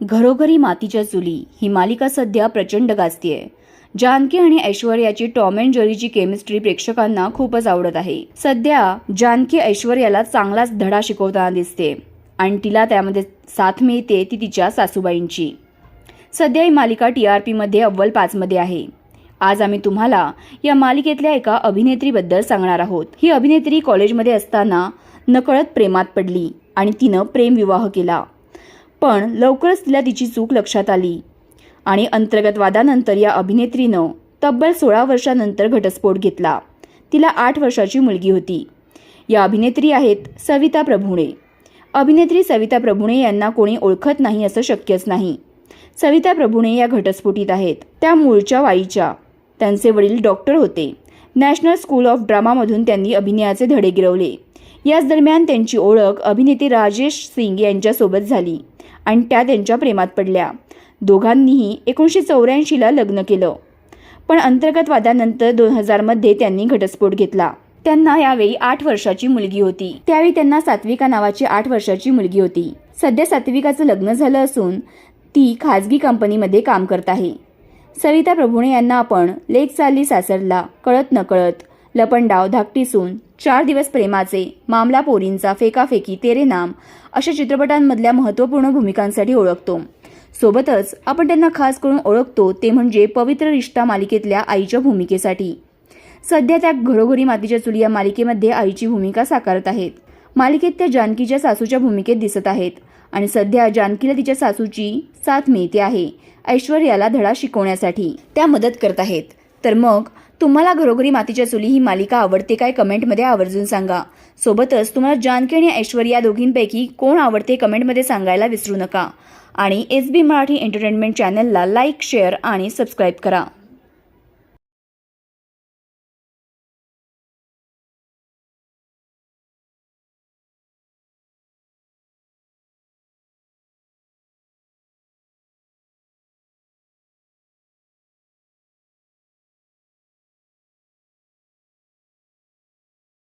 घरोघरी मातीच्या चुली ही मालिका सध्या प्रचंड गाजतीये. जानकी आणि ऐश्वर्याची टॉम अँड जरीची केमिस्ट्री प्रेक्षकांना खूपच आवडत आहे. सध्या जानकी ऐश्वर्याला चांगलाच धडा शिकवताना दिसते आणि तिला त्यामध्ये साथ मिळते ती तिच्या सासूबाईंची. सध्या ही मालिका टी आर पीमध्ये अव्वल पाचमध्ये आहे. आज आम्ही तुम्हाला या मालिकेतल्या एका अभिनेत्रीबद्दल सांगणार आहोत. ही अभिनेत्री कॉलेजमध्ये असताना नकळत प्रेमात पडली आणि तिनं प्रेमविवाह केला. पण लवकरच तिला तिची चूक लक्षात आली. आणि अंतर्गत वादानंतर या अभिनेत्रीनं तब्बल सोळा वर्षानंतर घटस्फोट घेतला. तिला आठ वर्षाची मुलगी होती. या अभिनेत्री आहेत सविता प्रभुणे. अभिनेत्री सविता प्रभुणे यांना कोणी ओळखत नाही असं शक्यच नाही. सविता प्रभुणे या घटस्फोटीत आहेत. त्या मूळच्या वाईच्या. त्यांचे वडील डॉक्टर होते. नॅशनल स्कूल ऑफ ड्रामामधून त्यांनी अभिनयाचे धडे गिरवले. याच दरम्यान त्यांची ओळख अभिनेते राजेश सिंग यांच्यासोबत झाली आणि त्या त्यांच्या प्रेमात पडल्या. दोघांनीही एकोणीसशे चौऱ्याऐंशीला लग्न केलं. पण अंतर्गत वादानंतर दोन हजारमध्ये त्यांनी घटस्फोट घेतला. त्यांना यावेळी आठ वर्षाची मुलगी होती. त्यावेळी त्यांना सात्विका नावाची आठ वर्षाची मुलगी होती. सध्या सात्विकाचं लग्न झालं असून ती खाजगी कंपनीमध्ये काम करत आहे. सविता प्रभुणे यांना आपण लेक चालली सासरला कळत नकळत लपंडाव धाकटी सून चार दिवस प्रेमाचे मामला पोरींचा फेकाफेकी तेरे नाम अशा चित्रपटांमधल्या महत्त्वपूर्ण भूमिकांसाठी ओळखतो. सोबतच आपण त्यांना खास करून ओळखतो ते म्हणजे पवित्र रिश्ता मालिकेतल्या आईच्या भूमिकेसाठी. सध्या त्या घरोघरी मातीच्या चुली या मालिकेमध्ये आईची भूमिका साकारत आहेत. मालिकेत त्या जानकीच्या सासूच्या भूमिकेत दिसत आहेत आणि सध्या जानकीला तिच्या सासूची साथ मिळते आहे ऐश्वर्याला धडा शिकवण्यासाठी. त्या मदत करत आहेत. तर मग तुम्हाला घरोघरी मातीच्या चुली ही मालिका आवडते काय कमेंटमध्ये आवर्जून सांगा. सोबतच तुम्हाला जानकी आणि ऐश्वर्या या दोघींपैकी कोण आवडते कमेंटमध्ये सांगायला विसरू नका. आणि एस बी मराठी एंटरटेनमेंट चॅनलला लाईक शेअर आणि सबस्क्राईब करा.